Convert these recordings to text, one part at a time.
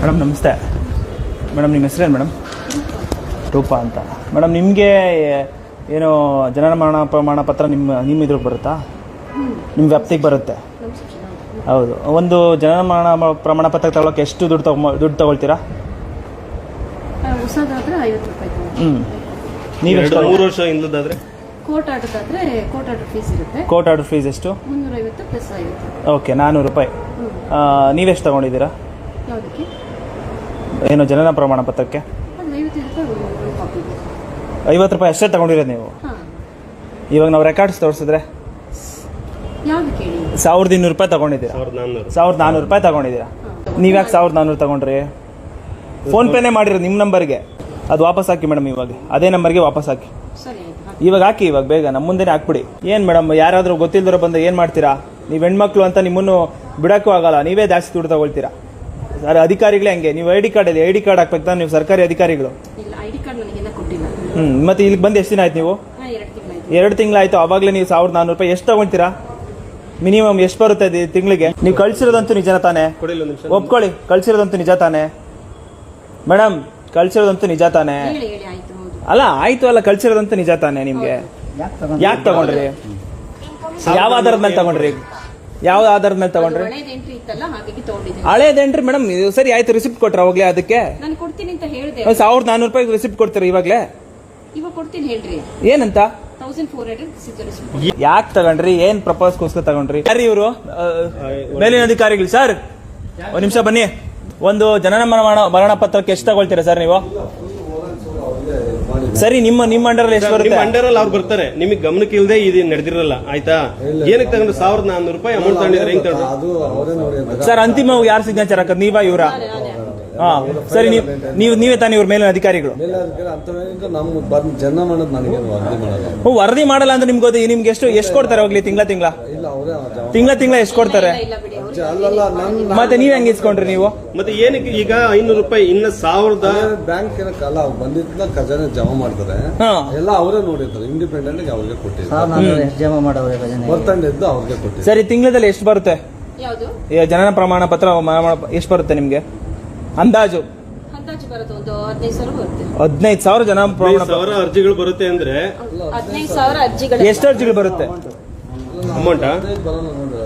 Madam ನಮಸ್ತೆ. Madam ನಿಮ್ಮ ಹೆಸರೇನು ಮೇಡಮ್? ರೂಪ ಅಂತ. ಮೇಡಮ್ ನಿಮಗೆ ಏನು ಜನನ ಮರಣ ಪ್ರಮಾಣ ಪತ್ರ ನಿಮ್ಮ ನಿಮ್ಮ ಇದ್ರಿಗೆ ಬರುತ್ತಾ? ನಿಮ್ಮ ವ್ಯಾಪ್ತಿಗೆ ಬರುತ್ತೆ. ಹೌದು. ಒಂದು ಜನನ ಮರಣ ಪ್ರಮಾಣ ಪತ್ರ ತಗೊಳಕ್ಕೆ ಎಷ್ಟು ದುಡ್ಡು ತಗೊ ದುಡ್ಡು ತಗೊಳ್ತೀರಾ. ಹ್ಞೂ ನೀವು ಎಷ್ಟು ಮೂರು ವರ್ಷ ಇಲ್ಲದಾದ್ರೆ ಕೋರ್ಟ್ ಆಟದಾದ್ರೆ ಕೋರ್ಟ್ ಆರ್ಡರ್ ಫೀಸ್ ಇರುತ್ತೆ. ಕೋರ್ಟ್ ಆರ್ಡರ್ ಫೀಸ್ ಎಷ್ಟು? ಮುನ್ನೂರೈವತ್ತು ಪ್ಲಸ್ ಐವತ್ತು. ಓಕೆ ನಾನ್ನೂರು ರೂಪಾಯಿ. ನೀವೆಷ್ಟು ತಗೊಂಡಿದ್ದೀರಾ? ಏನು ಜನನ ಪ್ರಮಾಣ ಪತ್ರಕ್ಕೆ? ಐವತ್ತು ರೂಪಾಯಿ ಅಷ್ಟೇ ತಗೊಂಡಿರೋದು ನೀವು? ಇವಾಗ ನಾವು ರೆಕಾರ್ಡ್ಸ್ ತೋರಿಸಿದ್ರೆ? ಯಾವ್ದು ಕೇಳಿ? ಸಾವಿರದ ಇನ್ನೂರು ರೂಪಾಯಿ ತಗೊಂಡಿದ್ದೀರಾ? ಸಾವಿರದ ನಾನ್ನೂರು. ರೂಪಾಯಿ ತಗೊಂಡಿದ್ದೀರಾ? ನೀವ್ಯಾಕೆ ಸಾವಿರದ ನಾನ್ನೂರು ತಗೊಂಡ್ರಿ? ಫೋನ್ ಪೇನೇ ಮಾಡಿರೋ ನಿಮ್ಮ ನಂಬರ್ಗೆ. ಅದು ವಾಪಸ್ ಹಾಕಿ ಮೇಡಮ್ ಇವಾಗ. ಅದೇ ನಂಬರ್ಗೆ ವಾಪಸ್ ಹಾಕಿ. ಸರಿ ಆಯ್ತು. ಹಾಕಿ. ಇವಾಗ ಹಾಕಿ ಇವಾಗ ಬೇಗ ನಮ್ಮ ಮುಂದೆನೇ ಹಾಕ್ಬಿಡಿ. ಏನು ಮೇಡಮ್ ಯಾರಾದರೂ ಗೊತ್ತಿಲ್ದಿರೋ ಬಂದು ಏನು ಮಾಡ್ತೀರಾ? ನೀವು ಹೆಣ್ಮಕ್ಳು ಅಂತ ನಿಮ್ಮನ್ನು ಬಿಡೋಕ್ಕೂ ಆಗಲ್ಲ ನೀವೇ ಜಾಸ್ತಿ ದುಡ್ಡು ತಗೊಳ್ತೀರಾ? ಸರ್ ಅಧಿಕಾರಿಗಳೇ ಹಂಗೆ. ನೀವು ಐ ಡಿ ಕಾರ್ಡ್ ಇದೆ ಐ ಡಿ ಕಾರ್ಡ್ ಹಾಕ್ಬೇಕು ತಾನೆ ನೀವು ಸರ್ಕಾರಿ ಅಧಿಕಾರಿಗಳು? ಇಲ್ಲ ಐ ಡಿ ಕಾರ್ಡ್ ನನಗೆಲ್ಲ ಕೊಟ್ಟಿಲ್ಲ. ಹ್ಞೂ ಮತ್ತೆ ಇಲ್ಲಿ ಬಂದು ಎಷ್ಟು ದಿನ ಆಯ್ತು ನೀವು? ಎರಡು ತಿಂಗಳಾಯ್ತು. ಅವಾಗಲೇ ನೀವು ಸಾವಿರದ ನಾನ್ನೂರು ರೂಪಾಯಿ ಎಷ್ಟು ತಗೊಳ್ತೀರಾ ಮಿನಿಮಮ್ ಎಷ್ಟು ಬರುತ್ತೆ ತಿಂಗಳಿಗೆ? ನೀವು ಕಳ್ಸಿರೋದಂತೂ ನಿಜ ತಾನೆ? ಒಪ್ಕೊಳ್ಳಿ ಕಳ್ಸಿರೋದಂತೂ ನಿಜ ತಾನೆ? ಮೇಡಮ್ ಕಳ್ಸಿರೋದಂತೂ ನಿಜ ತಾನೆ? ಹೇಳಿ ಹೇಳಿ ಆಯ್ತು ಹೌದು. ಅಲ್ಲ ಆಯ್ತು ಅಲ್ಲ ಕಳ್ಸಿರೋದಂತೂ ನಿಜ ತಾನೆ ನಿಮ್ಗೆ? ಯಾಕೆ ತಗೊಂಡ್ರಿ? ಯಾವ ಆಧಾರದ ಮೇಲೆ ತಗೊಂಡ್ರಿ? ಯಾವ ಆಧಾರದ ಮೇಲೆ ತಗೊಂಡ್ರಿ? ಹಳೇದು ಎಂಟ್ರಿ ಇತ್ತಲ್ಲ ಹಾಗಾಗಿ ತಗೊಂಡಿದ್ದೀನಿ ಹಳೇದೇನ್ರಿ ಮೇಡಮ್ ಇದು ಸರಿ ಆಯ್ತು ರಿಸಿಪ್ಟ್ ಕೊಟ್ರ ಅವಾಗ್ಲೇ ಅದಕ್ಕೆ? ನಾನು ಕೊಡ್ತೀನಿ ಅಂತ ಹೇಳಿದೆ. ಸಾವಿರದ ನಾನೂರು ರೂಪಾಯಿ ರಿಸಿಪ್ಟ್ ಕೊಡ್ತೀರಿ ಇವಾಗ್ಲೇ? ಇವಾಗ ಕೊಡ್ತೀನಿ ಹೇಳ್ರಿ. ಏನಂತ? ತೌಸಂಡ್ ಫೋರ್ ಹಂಡ್ರೆಡ್ ಯಾಕೆ ತಗೊಂಡ್ರಿ? ಏನ್ ಪ್ರಪೋಸ್ಗೋಸ್ಕರ ತಗೊಂಡ್ರಿ? ಯಾರು ಇವರು? ಮೇಲಿನ ಅಧಿಕಾರಿಗಳು ಸರ್. ಒಂದ್ ನಿಮಿಷ ಬನ್ನಿ. ಒಂದು ಜನನ ಮರಣ ಮರಣ ಪತ್ರಕ್ಕೆ ಎಷ್ಟು ತಗೊಳ್ತೀರಾ ಸರ್ ನೀವು? ಸರಿ ನಿಮ್ಮ ನಿಮ್ಮ ಅಂಡರ್ ಎಷ್ಟು ನಿಮ್ಮ ಬರುತ್ತೆ? ಅಂಡರ್ ಅಲ್ಲಿ ಅವ್ರು ಬರ್ತಾರೆ. ನಿಮಗೆ ಗಮನಕ್ಕೆ ಇಲ್ಲದೆ ಇದು ನಡೆದಿರಲ್ಲ ಆಯ್ತಾ? ಏನಕ್ಕೆ ತಗೊಂಡು ಸಾವಿರದ ನಾನ್ನೂರು ರೂಪಾಯಿ ಅಮೌಂಟ್ ತಗೊಂಡಿದ್ರೆ ಹೆಂಗ್ ತಗೊಂಡು ಅದು ಅವರೇ ನೋಡಿ ಸರ್ ಅಂತಿಮ ಯಾರು ಸಿಗ್ನೇಚರ್ ಹಾಕೋದು? ನೀವಾ ಇವರ? ಹಾ ಸರಿ ನೀವು ನೀವು ತಾನೇ ಇವ್ರ ಮೇಲಿನ ಅಧಿಕಾರಿಗಳು. ಜನ ಮಾಡೋದು ವರದಿ ಮಾಡಲ್ಲ. ಹ್ಞೂ, ವರದಿ ಮಾಡಲ್ಲ ಅಂದ್ರೆ ನಿಮ್ಗೆ ಗೊತ್ತು ನಿಮ್ಗೆ ಎಷ್ಟು ಎಷ್ಟು ಕೊಡ್ತಾರೆ ಹೋಗ್ಲಿ ತಿಂಗಳ ತಿಂಗಳ? ಇಲ್ಲ ಅವರೇ ತಿಂಗಳ ತಿಂಗಳ ಎಷ್ಟು ಕೊಡ್ತಾರೆ? ಮತ್ತೆ ನೀವ್ ಹೆಂಗ್ ಇಸ್ಕೊಂಡ್ರಿ ನೀವು? ಮತ್ತೆ ಏನಕ್ಕೆ ಈಗ ಐನೂರು ರೂಪಾಯಿ ಇನ್ನ ಸಾವಿರದ ಬ್ಯಾಂಕ್ ಏನಕ್ಕಲ್ಲ ಬಂದಿದ್ನ ಖಜಾನೆ ಜಮಾ ಮಾಡ್ತಾರೆ. ಹಾ. ಎಲ್ಲ ಅವರೇ ನೋಡಿರ್ತಾರೆ ಇಂಡಿಪೆಂಡೆಂಟ್ ಆಗಿ ಅವ್ರಿಗೆ ಕೊಟ್ಟಿದ್ದಾರೆ ಜಮಾ ಮಾಡವ್ರೆ ಭಜನೆ ಬರ್ತಂಡಿದ್ದು ಅವ್ರಿಗೆ ಕೊಟ್ಟಿದ್ದಾರೆ ಸರಿ ತಿಂಗಳದಲ್ಲಿ ಎಷ್ಟು ಬರುತ್ತೆ? ಯಾವುದು? ಈ ಜನನ ಪ್ರಮಾಣ ಪತ್ರ ಎಷ್ಟು ಬರುತ್ತೆ ನಿಮ್ಗೆ? ಅಂದಾಜು? ಅಂದಾಜು ಬರುತ್ತೆ ಒಂದು ಹದಿನೈದು ಸಾವಿರ ಬರುತ್ತೆ. ಹದಿನೈದು ಸಾವಿರ ಜನ ಪ್ರಮಾಣ ಸಾವಿರ ಅರ್ಜಿಗಳು ಬರುತ್ತೆ ಅಂದ್ರೆ? ಹದಿನೈದು ಸಾವಿರ ಅರ್ಜಿಗಳು. ಎಷ್ಟು ಅರ್ಜಿಗಳು ಬರುತ್ತೆ? ಅಮೌಂಟ್ ಬರೋಣ ನೋಡ್ರಿ ನೋಡಿ.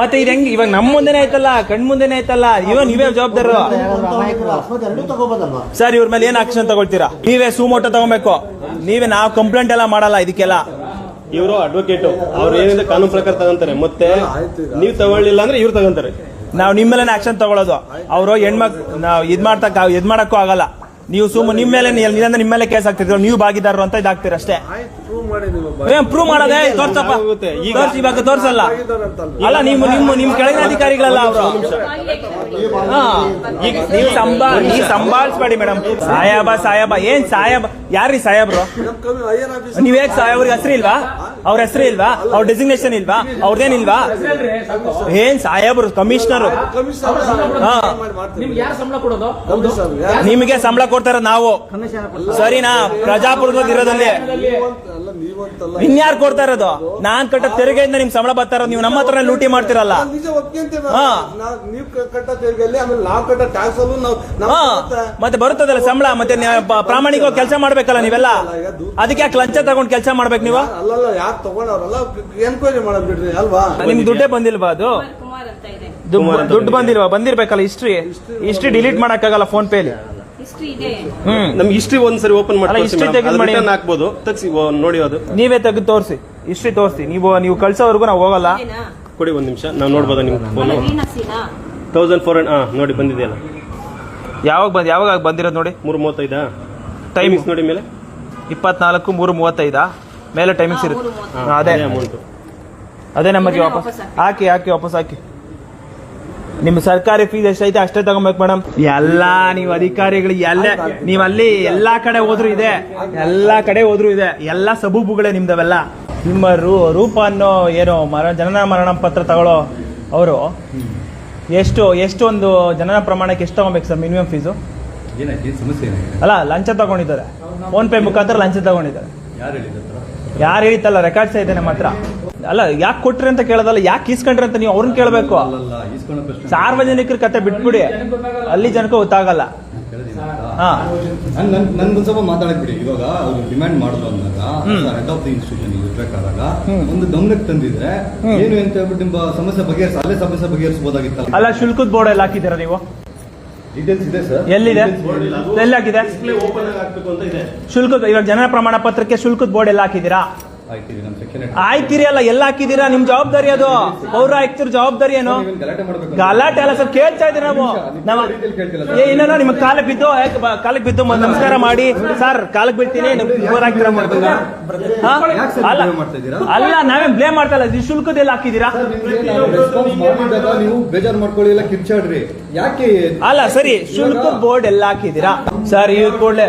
ಮತ್ತೆ ಇದು ಹೆಂಗ್ ಇವಾಗ ನಮ್ಮ ಮುಂದೆನೆ ಆಯ್ತಲ್ಲ ಕಣ್ ಮುಂದೆನೆ ಐತಲ್ಲ ಇವನ್ ನೀವೇ ಜವಾಬ್ದಾರರು ಸರ್ ಇವ್ರ ಮೇಲೆ ಏನ್ ಆಕ್ಷನ್ ತಗೊಳ್ತೀರಾ? ನೀವೇ ಸುಮೋಟೋ ತಗೋಬೇಕು. ನೀವೇ ನಾವ್ ಕಂಪ್ಲೇಂಟ್ ಎಲ್ಲ ಮಾಡಲ್ಲ ಇದಕ್ಕೆಲ್ಲ. ಇವರು ಅಡ್ವೊಕೇಟ್ ಅವ್ರು ಏನಿದೆ ಕಾನೂನು ಪ್ರಕಾರ ತಗೊಂತಾರೆ. ಮತ್ತೆ ನೀವ್ ತಗೊಳ್ಳಿಲ್ಲ ಅಂದ್ರೆ ಇವ್ರು ತಗೊಂತಾರೆ. ನಾವ್ ನಿಮ್ಮ ಮೇಲೆ ಆಕ್ಷನ್ ತಗೊಳ್ಳೋದು ಅವರು ಹೆಣ್ಮಕ್ ನಾವ್ ಇದ್ ಮಾಡ್ತಕ್ಕ ಇದ್ ಮಾಡಕ್ಕೂ ಆಗಲ್ಲ. ನೀವು ಸುಮ್ಮ ನಿಮ್ಮ ಮೇಲೆ ನಿಮ್ಮ ಮೇಲೆ ಕೇಸ್ ಆಗ್ತಿದ್ರು ನೀವು ಭಾಗಿದಾರರು ಅಂತ ಇದಾಗ್ತೀರ ಅಷ್ಟೇ. ಏನ್ ಪ್ರೂವ್ ಮಾಡೋದೇ ತೋರ್ಸಪ್ಪ. ತೋರ್ಸಿ ಇವಾಗ ತೋರ್ಸಲ್ಲ. ಅಲ್ಲ ನಿಮ್ಮ ನಿಮ್ಮ ನಿಮ್ ಕೆಳಗಿನ ಅಧಿಕಾರಿಗಳಲ್ಲ ಅವರು. ಹಾ ಈಗ ನೀವು ಸಂಬಾ ನೀವು ಸಂಭಾಳಿಸ್ಬೇಡಿ ಮೇಡಮ್. ಸಾಯಬ ಸಾಯಬ. ಏನ್ ಸಾಯಬ? ಯಾರ್ರಿ ಸಾಯಬ್ರು? ನೀವ್ ಹೇಗ್ ಅವ್ರಿಗೆ ಹೆಸರು ಇಲ್ವಾ? ಅವ್ರ ಹೆಸರು ಇಲ್ವಾ? ಅವ್ರ ಡೆಸಿಗ್ನೇಷನ್ ಇಲ್ವಾ? ಅವ್ರದೇನಿಲ್ವಾ ಏನ್ ಸಾಹೇಬ್ರು ಕಮಿಷನರ್. ನಿಮ್ಗೆ ಸಂಬಳ ಕೊಡೋದು? ನಿಮಗೆ ಸಂಬಳ ಕೊಡ್ತಾರ ನಾವು. ಸರಿನಾ? ಪ್ರಜಾಪ್ರಭುತ್ವ ಇರೋದಲ್ಲಿ ನೀವಂತ- ಅಲ್ಲ ನೀವಂತಲ್ಲ ಇನ್ಯಾರು ಕೊಡ್ತಾ ಇರೋದು? ನಾನ್ ಕಟ್ಟ ತೆರಿಗೆಯಿಂದ ನಿಮ್ ಸಂಬಳ ಬರ್ತಾರ ಇರೋದು. ನೀವು ನಮ್ಮ ಹತ್ರ ಲೂಟಿ ಮಾಡ್ತಿರಲ್ಲ. ಮತ್ತೆ ಬರುತ್ತದಲ್ಲ ಸಂಬಳ? ಮತ್ತೆ ಪ್ರಾಮಾಣಿಕವಾಗಿ ಕೆಲಸ ಮಾಡ್ಬೇಕಲ್ಲ ನೀವೆಲ್ಲ? ಅದಕ್ಕೆ ಯಾಕೆ ಲಂಚ ತಗೊಂಡ್ ಕೆಲಸ ಮಾಡ್ಬೇಕು ನೀವು? ಯಾರು ತಗೊಂಡವ್ರಲ್ಲ ಎನ್ಕ್ವೈರಿ ಮಾಡಕ್ ಬಿಡ್ರಿ ಅಲ್ವಾ? ನಿಮ್ಗೆ ದುಡ್ಡೇ ಬಂದಿಲ್ವಾ ಅದು? ಕುಮಾರ್ ಅಂತ ಇದೆ. ದುಡ್ಡು- ಬಂದಿಲ್ವ? ಬಂದಿರ್ಬೇಕಲ್ಲ ಹಿಸ್ಟ್ರಿ ಹಿಸ್ಟ್ರಿ ಡಿಲೀಟ್ ಮಾಡಕ್ಕಾಗಲ್ಲ ಫೋನ್ ಪೇಲಿ ಹಿಸ್ಟ್ರಿ ಇದೆ. ಹ್ಮ್. ನಮ್ಗೆ ಹಿಸ್ಟ್ರಿ ಒಂದ್ಸರಿ ಓಪನ್ ಅಲ್ಲ, history ತೆಗೆದು ಮಾಡಿ. ಮಾಡಿ ಹಾಕ್ಬೋದು. ತಗ್ಸಿ ಓ, ನೋಡಿ ಅದು. ನೀವೇ ತೆಗೆದು ತೋರಿಸಿ. ಹಿಸ್ಟ್ರಿ ತೋರಿಸಿ. ನೀವು ನೀವು ಕಳ್ಸೋವರೆಗೂ ನಾವು ಹೋಗಲ್ಲ. ಇದೇನಾ? ಕೊಡಿ ಒಂದ್ ನಿಮಿಷ. ನಾವು ನೋಡ್ಬೋದಾ ನಿಮ್ ಫೋನ್ ಅಲ್ಲ, ವೀಣಸಿನಾ ತೌಸಂಡ್ ಫೋರ್ ಹಾ ನೋಡಿ ಬಂದಿದೆಯಲ್ಲ. ಯಾವಾಗ ಬಂದ್ ಯಾವಾಗ ಬಂದಿರೋದು ನೋಡಿ? ಮೂರು ಮೂವತ್ತೈದಾ? ಟೈಮ್ ಟೈಮಿಂಗ್ಸ್ ನೋಡಿ ಮೇಲೆ. ಇಪ್ಪತ್ನಾಲ್ಕು ಮೂರು ಮೂವತ್ತೈದಾ? ಮೇಲೆ ಟೈಮಿಂಗ್ಸ್ ಇರುತ್ತೆ. ಹಾ, ಅದೇ. ಅದೇ ನಮಗೆ ಇದನ್ನೇ ವಾಪಸ್ ವಾಪಸ್ ಹಾಕಿ. ಹಾಕಿ ಹಾಕಿ ವಾಪಸ್ ಹಾಕಿ. ನಿಮ್ಮ ಸರ್ಕಾರಿ ಫೀಸ್ ಎಷ್ಟೈತೆ ಅಷ್ಟೇ ತಗೊಬೇಕು ಮೇಡಮ್ ಎಲ್ಲಾ ನೀವು ಅಧಿಕಾರಿಗಳು ಎಲ್ಲ ನೀವು ಅಲ್ಲಿ ಎಲ್ಲಾ ಕಡೆ ಹೋದ್ರು ಇದೆ. ಎಲ್ಲಾ ಕಡೆ ಹೋದ್ರು ಇದೆ. ಎಲ್ಲಾ ಸಬೂಬುಗಳೇ ನಿಮ್ದವೆಲ್ಲ. ನಿಮ್ಮ ರೂ ರೂಪ ಅನ್ನೋ ಏನೋ ಮರ ಜನನ ಮರಣ ಪತ್ರ ತಗೊಳ್ಳೋ ಅವರು ಎಷ್ಟು ಎಷ್ಟು ಒಂದು ಜನನ ಪ್ರಮಾಣಕ್ಕೆ ಎಷ್ಟು ತಗೊಬೇಕು ಸರ್ ಮಿನಿಮಮ್ ಫೀಸು ಏನಾಯ್ತು? ಏನ್ ಸಮಸ್ಯೆ ಏನಾಗಿದೆ? ಅಲ್ಲ ಲಂಚ ತಗೊಂಡಿದ್ದಾರೆ. ಫೋನ್ ಪೇ ಮುಖಾಂತರ ಲಂಚ ತಗೊಂಡಿದ್ದಾರೆ. ಯಾರು ಹೇಳಿತಲ್ಲ ರೆಕಾರ್ಡ್ಸ್ ಇದೆ ನಮ್ಮ ಹತ್ರ? ಅಲ್ಲ ಯಾಕೆ ಕೊಟ್ರಿ ಅಂತ ಕೇಳೋದಲ್ಲ ಯಾಕೆ ಇಸ್ಕೊಂಡ್ರಿ ಅಂತ ನೀವು ಅವ್ರನ್ನ ಕೇಳಬೇಕು? ಸಾರ್ವಜನಿಕರ ಕತೆ ಬಿಟ್ಬಿಡಿ. ಅಲ್ಲಿ ಜನಕ್ಕೆ ಗೊತ್ತಾಗಲ್ಲ. ಹಾ. ನನ್ ನನ್ ನನ್ಗೊಂದ್ ಸ್ವಲ್ಪ ಮಾತಾಡಕ್ ಬಿಡಿ. ಇವಾಗ ಅವ್ರು ಡಿಮ್ಯಾಂಡ್ ಮಾಡಿದ್ರು ಅಂದಾಗ ಹೆಡ್ ಆಫ್ ದಿ ಇನ್ಸ್ಟಿಟ್ಯೂಷನ್ ಇರ್ಬೇಕಾದಾಗ ಒಂದು ಗಮನಕ್ಕೆ ತಂದಿದ್ರೆ ಏನು ಅಂತ ಹೇಳ್ಬಿಟ್ಟು ನಿಮ್ಮ ಸಮಸ್ಯೆ ಬಗೆಹರಿಸ ಅಲ್ಲೇ ಸಮಸ್ಯೆ ಬಗೆಹರಿಸಬಹುದಾಗಿತ್ತಲ್ಲ ಅಲ್ಲ ಶುಲ್ಕದ ಬೋರ್ಡ್ ಎಲ್ಲ ಹಾಕಿದ್ದೀರಾ ನೀವು? ಎಲ್ಲಿದೆ? ಎಲ್ಲಿ ಹಾಕಿದೆ? ಶುಲ್ಕದ ಇವಾಗ ಜನನ ಪ್ರಮಾಣ ಪತ್ರಕ್ಕೆ ಶುಲ್ಕದ ಬೋರ್ಡ್ ಎಲ್ಲ ಹಾಕಿದ್ದೀರಾ? ಆಯ್ತಿರಿ ಅಲ್ಲ ಎಲ್ಲ ಹಾಕಿದೀರಾ ನಿಮ್ ಜವಾಬ್ದಾರಿ ಅದು. ಪೌರ ಆಯ್ತಿರ ಜವಾಬ್ದಾರಿ ಏನು? ಗಲಾಟೆ ಅಲ್ಲ ಸರ್ ಕೇಳ್ತಾ ಇದ್ದೀರಿ ನಾವು? ನಮ್ಮ ಏ ಇಲ್ಲ ನಿಮ್ಮ ಕಾಲಕ್ಕೆ ಬಿದ್ದು ಕಾಲಕ್ ಕಾಲಕ್ಕೆ ಬಿದ್ದು ನಮಸ್ಕಾರ ಮಾಡಿ. ಸರ್ ಕಾಲಕ್ಕೆ ಬೀಳ್ತೀನಿ ಪೌರ ಅಲ್ಲ ಅಲ್ಲ ನಾವೇನ್ ಬ್ಲೇಮ್ ಮಾಡ್ತಾ ಇಲ್ಲ ಇದು ಶುಲ್ಕದ ಎಲ್ಲ ಹಾಕಿದ್ದೀರಾ? ನೀವು ಬೇಜಾರು ಮಾಡ್ಕೊಳ್ಳಿ ಎಲ್ಲ ಕಿರ್ಚಾಡ್ರಿ. ಯಾಕೆ ಅಲ್ಲ ಸರಿ ಶುಲ್ಕ ಬೋರ್ಡ್ ಎಲ್ಲ ಹಾಕಿದೀರಾ ಸರ್ ಇವ್ರ ಕೂಡಲೇ